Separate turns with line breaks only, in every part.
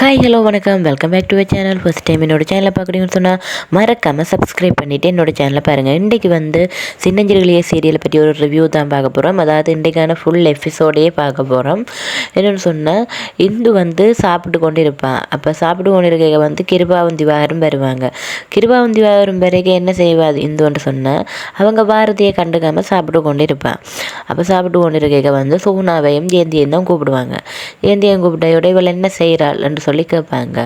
Hi hello வணக்கம். Welcome back to my channel first time என்னோட சேனலை பார்க்குறீங்கன்னு சொன்னால் மறக்காமல் சப்ஸ்கிரைப் பண்ணிவிட்டு என்னோட சேனலை பாருங்கள் இன்றைக்கு வந்து சின்னஞ்சிறுகளிய சீரியலை பற்றி ஒரு ரிவ்யூ தான் பார்க்க போகிறோம் அதாவது இன்றைக்கான ஃபுல் எபிசோடையே பார்க்க போகிறோம் என்னென்னு சொன்னால் இந்து வந்து சாப்பிட்டு கொண்டு இருப்பான் அப்போ சாப்பிட்டு கொண்டு இருக்க வந்து கிருபாவந்தி வாரம் வருவாங்க. கிருபாவந்தி வாரம் பிறகு என்ன செய்வாது இந்துன்னு சொன்னால் அவங்க பாரதியை கண்டுக்காமல் சாப்பிட்டு கொண்டு இருப்பான் அப்போ சாப்பிட்டு கொண்டு இருக்க வந்து சோனாவையும் ஜெயந்தியும் தான் கூப்பிடுவாங்க. ஜெயந்தியும் கூப்பிட்ட இவள் என்ன செய்கிறாள் சொல்லி கேட்பாங்க.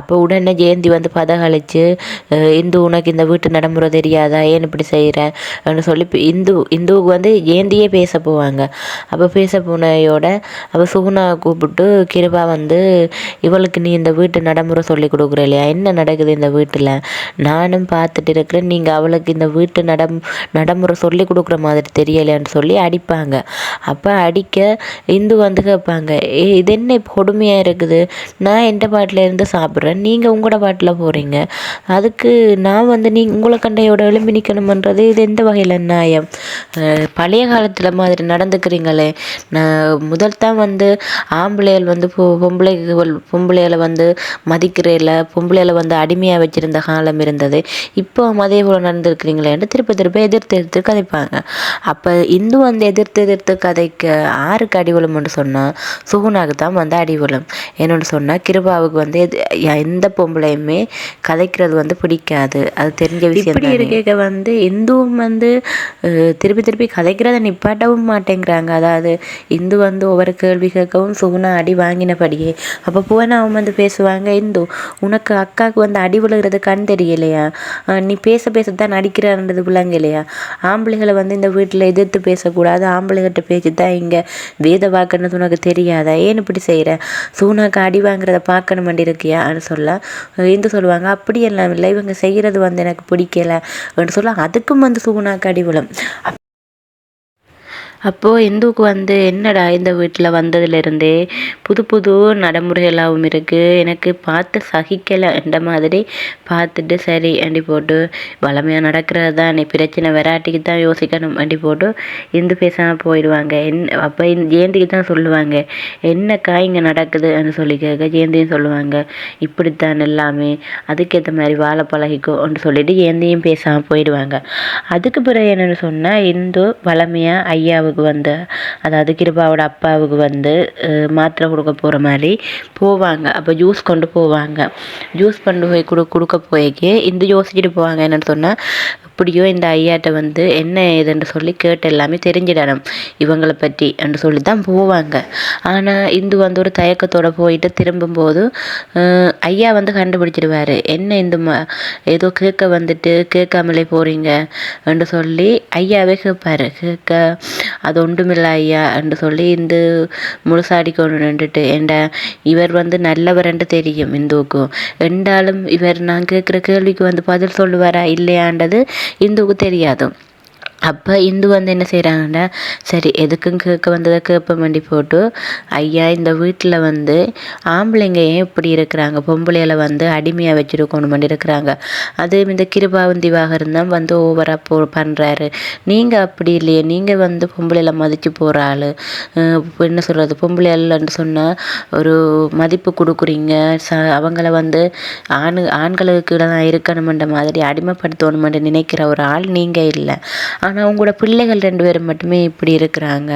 அப்போ உடனே ஜெயந்தி வந்து பதகளிச்சு இந்து உனக்கு இந்த வீட்டு நடைமுறை தெரியாதா? ஏன் இப்படி செய்கிறேன்னு சொல்லி இந்து இந்துவுக்கு வந்து ஜெயந்தியே பேச போவாங்க. அப்போ பேச போனையோட அப்போ சுகுணா கூப்பிட்டு கிருபா வந்து இவளுக்கு நீ இந்த வீட்டு நடைமுறை சொல்லி கொடுக்குற இல்லையா என்ன நடக்குது இந்த வீட்டில்? நானும் பார்த்துட்டு இருக்கிறேன். நீங்கள் அவளுக்கு இந்த வீட்டு நடம் நடைமுறை சொல்லி கொடுக்குற மாதிரி தெரியலையான்னு சொல்லி அடிப்பாங்க. அப்போ அடிக்க இந்து வந்து கேட்பாங்க ஏ இது என்ன கொடுமையாக இருக்குது? நான் எந்த பாட்டில் இருந்து சாப்பிட்றேன்? நீங்கள் உங்களோட பாட்டில் போகிறீங்க அதுக்கு நான் வந்து நீ உங்களை கண்டையோட விளம்பி நிற்கணுமன்றது இது எந்த வகையில் நியாயம்? பழைய காலத்தில் மாதிரி நடந்துக்கிறீங்களே. நான் முதல் தான் வந்து ஆம்பளைகள் வந்து பொ பொம்பளைகள் பொம்பளைகளை வந்து மதிக்கிறேல பொம்பளைகளை வந்து அடிமையாக வச்சுருந்த காலம் இருந்தது. இப்போ அதே போல் நடந்துருக்கிறீங்களேன்னு திருப்ப திருப்ப எதிர்த்து எதிர்த்து கதைப்பாங்க. அப்போ இந்து வந்து எதிர்த்து எதிர்த்து கதைக்க ஆறுக்கு அடிவலம்னு சொன்னால் சுகுணாவுக்கு தான் வந்து அடிவலம் என்னென்னு சொன்னால் கிருபாவுக்கு வந்து எந்த பொம்பளையுமே கதைக்கிறது வந்து பிடிக்காது. அது தெரிஞ்ச விஷயம் இப்படி இருக்க வந்து இந்துவும் வந்து திருப்பி திருப்பி கதைக்கிறத நிப்பாட்டவும் மாட்டேங்கிறாங்க. அதாவது இந்து வந்து ஒவ்வொரு கேள்வி கேட்கவும் சுகுணா அடி வாங்கினபடியே. அப்போ போனால் அவன் வந்து பேசுவாங்க இந்து உனக்கு அக்காவுக்கு வந்து அடி விழுகிறது கண் தெரியலையா? நீ பேச பேசத்தான் நடிக்கிறான்றது பிள்ளைங்க இல்லையா ஆம்பளைகளை வந்து இந்த வீட்டில் எதிர்த்து பேசக்கூடாது. ஆம்பளைகிட்ட பேச்சு தான் இங்கே வேத வாக்குன்னு உனக்கு தெரியாதா? ஏன் இப்படி செய்கிற சூனாக்கு அடி வாங்குறத பார்க்கணும் இருக்கியான்னு சொல்ல இந்து சொல்லுவாங்க அப்படியெல்லாம் இல்லை இவங்க செய்கிறது வந்து எனக்கு பிடிக்கல அப்படின்னு சொல்ல அதுக்கும் வந்து சூனாக்கு அடி விழும். அப்போது இந்துவுக்கு வந்து என்னடா இந்த வீட்டில் வந்ததுலேருந்தே புது புது நடைமுறைகளாகவும் இருக்குது எனக்கு பார்த்து சகிக்கலை. என்ற மாதிரி பார்த்துட்டு சரி அண்டி போட்டு வளமையாக நடக்கிறது தான் நீ பிரச்சனை வெராட்டிக்கு தான் யோசிக்கணும். அண்டி போட்டு இந்து பேசாமல் போயிடுவாங்க. என் அப்போ ஜெயந்திக்கு தான் சொல்லுவாங்க. என்னக்கா இங்கே நடக்குதுன்னு சொல்லி கேட்க ஜெயந்தியும் சொல்லுவாங்க. இப்படித்தான் எல்லாமே. அதுக்கேற்ற மாதிரி வாழ பழகிக்கோன்னு சொல்லிட்டு ஜெயந்தியும் பேசாமல் போயிடுவாங்க. அதுக்கு பிறகு என்னென்னு சொன்னால் இந்து வளமையாக ஐயாவுக்கு அப்பாவுக்கு வந்து அதாவது கிருபாவோட அப்பாவுக்கு வந்து மாத்திரை கொடுக்க போகிற மாதிரி போவாங்க. அப்போ ஜூஸ் கொண்டு போவாங்க. ஜூஸ் கொண்டு போய் கொடு கொடுக்க போய்க்கு. இந்த யோசிச்சுட்டு போவாங்க. என்னென்னு சொன்னால் எப்படியோ இந்த ஐயாட்ட வந்து என்ன ஏதுன்னு சொல்லி கேட்டு எல்லாமே தெரிஞ்சிடணும். இவங்களை பற்றி என்று சொல்லி தான் போவாங்க. ஆனால் இந்து வந்து ஒரு தயக்கத்தோடு போயிட்டு திரும்பும்போது ஐயா வந்து கண்டுபிடிச்சிடுவார். என்ன இந்த ம ஏதோ கேட்க வந்துட்டு கேட்காமலே போகிறீங்க என்று சொல்லி ஐயாவே கேட்பார் கேட்க அது ஒன்றுமில்ல ஐயா என்று சொல்லி இந்து முழுசாடி கொண்டு நின்றுட்டு என்ற இவர் வந்து நல்லவர் என்று தெரியும் இந்துவுக்கும் என்றாலும் இவர் நான் கேட்குற கேள்விக்கு வந்து பதில் சொல்லுவாரா இல்லையான்றது இந்துவுக்கு தெரியாது. அப்போ இந்து வந்து என்ன செய்கிறாங்கன்னா சரி எதுக்கும் கேட்க வந்ததை கேட்ப வேண்டி போட்டு ஐயா இந்த வீட்டில் வந்து ஆம்பளைங்க ஏன் இப்படி இருக்கிறாங்க? பொம்பளைகளை வந்து அடிமையாக வச்சுருக்கணும் பண்ணி இருக்கிறாங்க. அது இந்த கிருபாவந்தி இருந்தால் வந்து ஓவராக போ பண்ணுறாரு நீங்கள் அப்படி இல்லையே. நீங்கள் வந்து பொம்பளையில் மதித்து போகிற ஆள். என்ன சொல்கிறது பொம்பளைகள்னு சொன்னால் ஒரு மதிப்பு கொடுக்குறீங்க. ச அவங்கள வந்து ஆணு ஆண்களுக்கு தான் இருக்கணுமென்ற மாதிரி அடிமைப்படுத்தணுமென்று நினைக்கிற ஒரு ஆள் நீங்கள் இல்லை. ஆனால் உங்களோட பிள்ளைகள் ரெண்டு பேரும் மட்டுமே இப்படி இருக்கிறாங்க.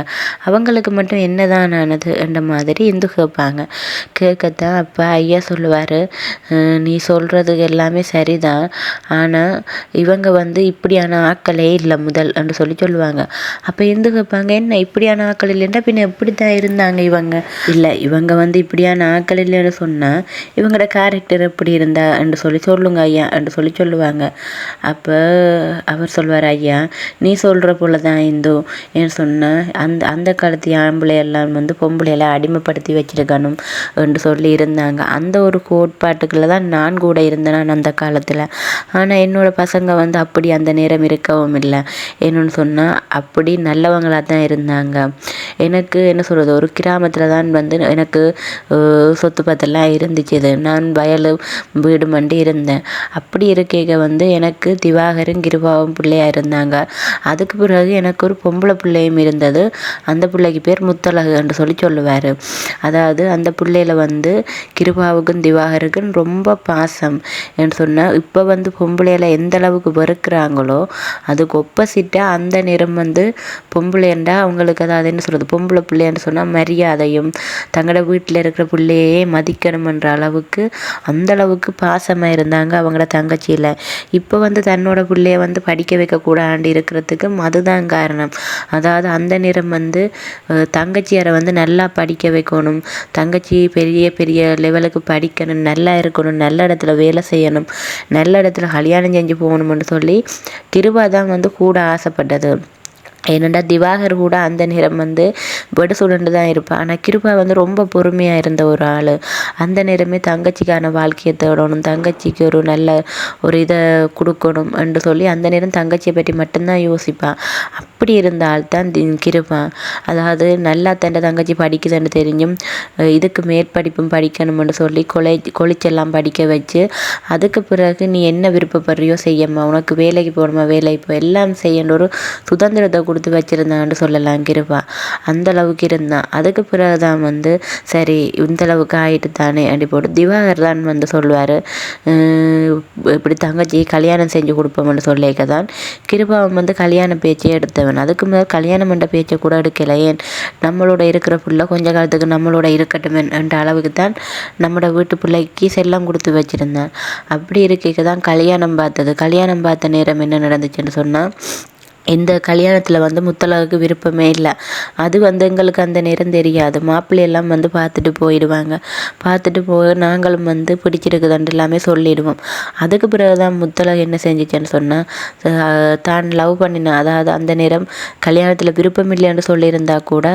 அவங்களுக்கு மட்டும் என்னதான் ஆனது என்ற மாதிரி இந்து கேட்பாங்க. கேட்கத்தான் அப்போ ஐயா சொல்லுவார் நீ சொல்கிறது எல்லாமே சரிதான். ஆனால் இவங்க வந்து இப்படியான ஆட்களே இல்லை முதல் என்று சொல்லி சொல்லுவாங்க. அப்போ இந்து கேட்பாங்க என்ன இப்படியான ஆட்கள் இல்லைன்னா பின்ன எப்படி தான் இருந்தாங்க இவங்க? இல்லை இவங்க வந்து இப்படியான ஆட்கள் இல்லைன்னு சொன்னால் இவங்களோட கேரக்டர் எப்படி இருந்தா? என்று சொல்லி சொல்லுங்க ஐயா என்று சொல்லி சொல்லுவாங்க. அப்போ அவர் சொல்வார் ஐயா நீ சொல்கிற போல தான் இந்து ஏன்னு சொன்ன. அந்த அந்த காலத்து ஆம்பளை எல்லாம் வந்து பொம்பளையெல்லாம் அடிமைப்படுத்தி வச்சிருக்கணும் என்று சொல்லி இருந்தாங்க. அந்த ஒரு கோட்பாட்டுக்குள்ள தான் நான் கூட இருந்தேன் அந்த காலத்தில். ஆனால் என்னோடய பசங்க வந்து அப்படி அந்த நேரம் இருக்கவும் இல்லை. என்னென்னு சொன்னால் அப்படி நல்லவங்களாக தான் இருந்தாங்க. எனக்கு என்ன சொல்கிறது ஒரு கிராமத்தில் தான் வந்து எனக்கு சொத்து பத்தெல்லாம் இருந்துச்சு. நான் வயல் வீடு மண்டி இருந்தேன். அப்படி இருக்கைக வந்து எனக்கு திவாகரும் கிருபாவும் பிள்ளையாக இருந்தாங்க. அதுக்கு பிறகு எனக்கு ஒரு பொம்பளை பிள்ளையும் இருந்தது. அந்த பிள்ளைக்கு பேர் முத்தழகு என்று சொல்லி சொல்லுவார். அதாவது அந்த பிள்ளையில வந்து கிருபாவுக்கும் திவாகருக்கும் ரொம்ப பாசம் என்று சொன்னால் இப்போ வந்து பொம்பளையில எந்த அளவுக்கு வெறுக்கிறாங்களோ அதுக்கு ஒப்போசிட்டாக அந்த நிறம் வந்து பொம்பளைண்டா அவங்களுக்கு அதாவது என்ன சொல்கிறது பொம்பளை பிள்ளைன்னு சொன்னால் மரியாதையும் தங்களோட வீட்டில் இருக்கிற பிள்ளையே மதிக்கணுமன்ற அளவுக்கு அந்த அளவுக்கு பாசமாக இருந்தாங்க அவங்களோட தங்கச்சியில். இப்போ வந்து தன்னோட பிள்ளைய வந்து படிக்க வைக்கக்கூடாண்டு இருக்கிறதுக்கு அதுதான் காரணம். அதாவது அந்த நிறம் வந்து தங்கச்சியாரை வந்து நல்லா படிக்க வைக்கணும். தங்கச்சி பெரிய பெரிய லெவலுக்கு படிக்கணும். நல்லா இருக்கணும். நல்ல இடத்துல வேலை செய்யணும். நல்ல இடத்துல கல்யாணம் செஞ்சு போகணும்னு சொல்லி கிருபா தான் வந்து கூட ஆசைப்பட்டது. ஏனெண்டா திவாகர் கூட அந்த நேரம் வந்து வெடு சுடண்டு தான் இருப்பான் ஆனால் கிருபா வந்து ரொம்ப பொறுமையாக இருந்த ஒரு ஆள். அந்த நேரமே தங்கச்சிக்கான வாழ்க்கையை தேடணும். தங்கச்சிக்கு ஒரு நல்ல ஒரு இதை கொடுக்கணும் என்று சொல்லி அந்த நேரம் தங்கச்சியை பற்றி மட்டும்தான் யோசிப்பான் அப்படி இருந்த ஆள் தான் கிருபா. அதாவது நல்லா தன்னை தங்கச்சி படிக்குதுன்னு தெரிஞ்சும் இதுக்கு மேற்படிப்பும் படிக்கணும்னு சொல்லி கொலை கொளிச்செல்லாம் படிக்க வச்சு அதுக்கு பிறகு நீ என்ன விருப்பப்படுறியோ செய்யம்மா. உனக்கு வேலைக்கு போகணுமா? வேலைக்கு போ. எல்லாம் செய்யணும் ஒரு சுதந்திரத்தை கொடு கொடுத்து வச்சுருந்தான்னு சொல்லலாம் கிருபா. அந்த அளவுக்கு இருந்தான். அதுக்கு பிறகு தான் வந்து சரி இந்த அளவுக்கு ஆகிட்டு தானே அப்படி போட்டு திவாகர் தான் வந்து சொல்லுவார் இப்படி தங்கச்சி கல்யாணம் செஞ்சு கொடுப்போம்னு சொல்லிக்க தான் கிருபாவன் வந்து கல்யாண பேச்சே எடுத்தவன். அதுக்கு முதல் கல்யாணம் என்ற பேச்சை கூட எடுக்கல. ஏன்? நம்மளோட இருக்கிற பிள்ளை கொஞ்ச காலத்துக்கு நம்மளோட இருக்கட்டும் என்ற அளவுக்கு தான் நம்மளோட வீட்டு பிள்ளைக்கு செல்லம் கொடுத்து வச்சுருந்தான். அப்படி இருக்க தான் கல்யாணம் பார்த்தது. கல்யாணம் பார்த்த நேரம் என்ன நடந்துச்சுன்னு சொன்னால் இந்த கல்யாணத்தில் வந்து முத்தலாவுக்கு விருப்பமே இல்லை. அது வந்து எங்களுக்கு அந்த நேரம் தெரியாது. மாப்பிள்ளையெல்லாம் வந்து பார்த்துட்டு போயிடுவாங்க. பார்த்துட்டு போய் நாங்களும் வந்து பிடிச்சிருக்குதுன்ட்டு எல்லாமே சொல்லிடுவோம். அதுக்கு பிறகு தான் முத்தழகு என்ன செஞ்சிச்சேன்னு சொன்னால் தான் லவ் பண்ணின அதாவது அந்த நேரம் கல்யாணத்தில் விருப்பம் இல்லைன்னு சொல்லியிருந்தா கூட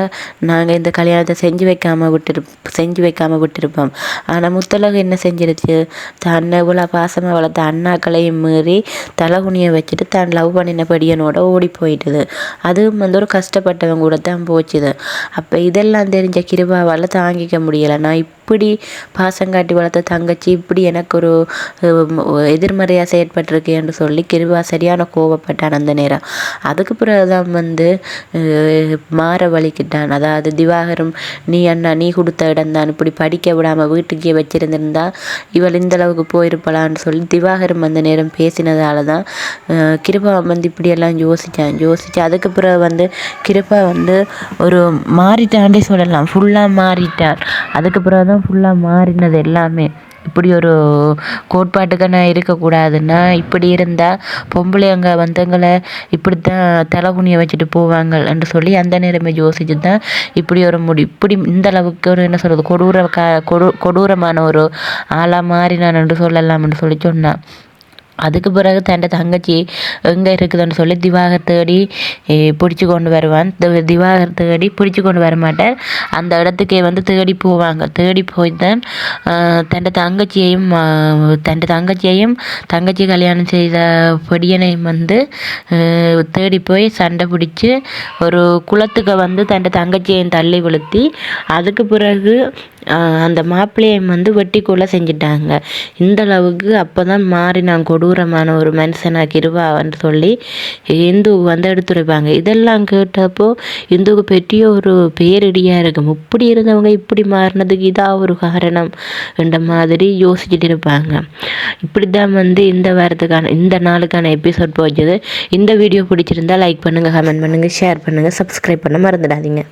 நாங்கள் இந்த கல்யாணத்தை செஞ்சு வைக்காமல் விட்டுரு செஞ்சு வைக்காமல் விட்டுருப்போம். ஆனால் முத்தழகு என்ன செஞ்சிருச்சு? தன்னை இவ்வளோ பாசமாக வளர்த்த அண்ணாக்களையும் மீறி தலகுனியை வச்சுட்டு தான் லவ் பண்ணின படியனோட ஓடி போயிட்டுது. அதுவும் வந்து ஒரு கஷ்டப்பட்டவங்க கூட தான் போச்சுது. அப்போ இதெல்லாம் தெரிஞ்ச கிருபாவால் தாங்கிக்க முடியலை. நான் இப்படி பாசம் காட்டி வளர்த்த தங்கச்சி இப்படி எனக்கு ஒரு எதிர்மறையாக செயற்பட்டிருக்கேன்னு சொல்லி கிருபா சரியான கோவப்பட்டான் அந்த நேரம். அதுக்கு பிறகு தான் வந்து மாற வலிக்கிட்டான் அதாவது திவாகரம் நீ அண்ணா நீ கொடுத்த இடம் தான். இப்படி படிக்க விடாமல் வீட்டுக்கே வச்சிருந்திருந்தா இவள் இந்த அளவுக்கு போயிருப்பலான்னு சொல்லி திவாகரம் அந்த நேரம் பேசினதால தான் கிருபா வந்து இப்படியெல்லாம் யோசித்தேன் யோசித்து அதுக்கு பிறகு வந்து கிருப்பா வந்து ஒரு மாறிட்டான்டே சொல்லலாம். ஃபுல்லாக மாறிட்டான் அதுக்கு பிறகு தான் ஃபுல்லாக மாறினது எல்லாமே. இப்படி ஒரு கோட்பாட்டுக்கு நான் இருக்கக்கூடாதுன்னா இப்படி இருந்தால் பொம்பளைங்க வந்தவங்களை இப்படித்தான் தலை தலைகுனியை வச்சுட்டு போவாங்க என்று சொல்லி அந்த நேரமே யோசிச்சு தான் இப்படி ஒரு முடி இப்படி இந்த அளவுக்கு ஒரு என்ன சொல்கிறது கொடூர கா கொடு கொடூரமான ஒரு ஆளாக மாறினான் என்று சொல்லலாம்னு சொல்லி சொன்னான். அதுக்கு பிறகு தன் தங்கச்சி எங்கே இருக்குதுன்னு சொல்லி திவாகர் தேடி பிடிச்சி கொண்டு வருவான். திவாகர் தேடி பிடிச்சி கொண்டு வர மாட்டார். அந்த இடத்துக்கே வந்து தேடி போவாங்க. தேடி போய் தான் தன் தங்கச்சியையும் தன் தங்கச்சியையும் தங்கச்சி கல்யாணம் செய்த பொடியனையும் வந்து தேடி போய் சண்டை பிடிச்சி ஒரு குளத்துக்கு வந்து தன் தங்கச்சியையும் தள்ளி விழுத்தி அதுக்கு பிறகு அந்த மாப்பிள்ளையை வந்து வெட்டி கொலை செஞ்சிட்டாங்க. இந்த அளவுக்கு அப்போ தான் மாறினான் கொடூரமான ஒரு மனுஷனாக கிருவான்னு சொல்லி இந்து வந்து எடுத்துரைப்பாங்க. இதெல்லாம் கேட்டப்போ இந்துக்கு பெரிய ஒரு பேரிடியாக இருக்கும். இப்படி இருந்தவங்க இப்படி மாறினதுக்கு இதாக ஒரு காரணம் என்ற மாதிரி யோசிச்சுட்டு இருப்பாங்க. இப்படி தான் வந்து இந்த வாரத்துக்கான இந்த நாளுக்கான எபிசோட் போச்சது. இந்த வீடியோ பிடிச்சிருந்தா லைக் பண்ணுங்கள் கமெண்ட் பண்ணுங்கள் ஷேர் பண்ணுங்கள் சப்ஸ்கிரைப் பண்ண மறந்துடாதீங்க.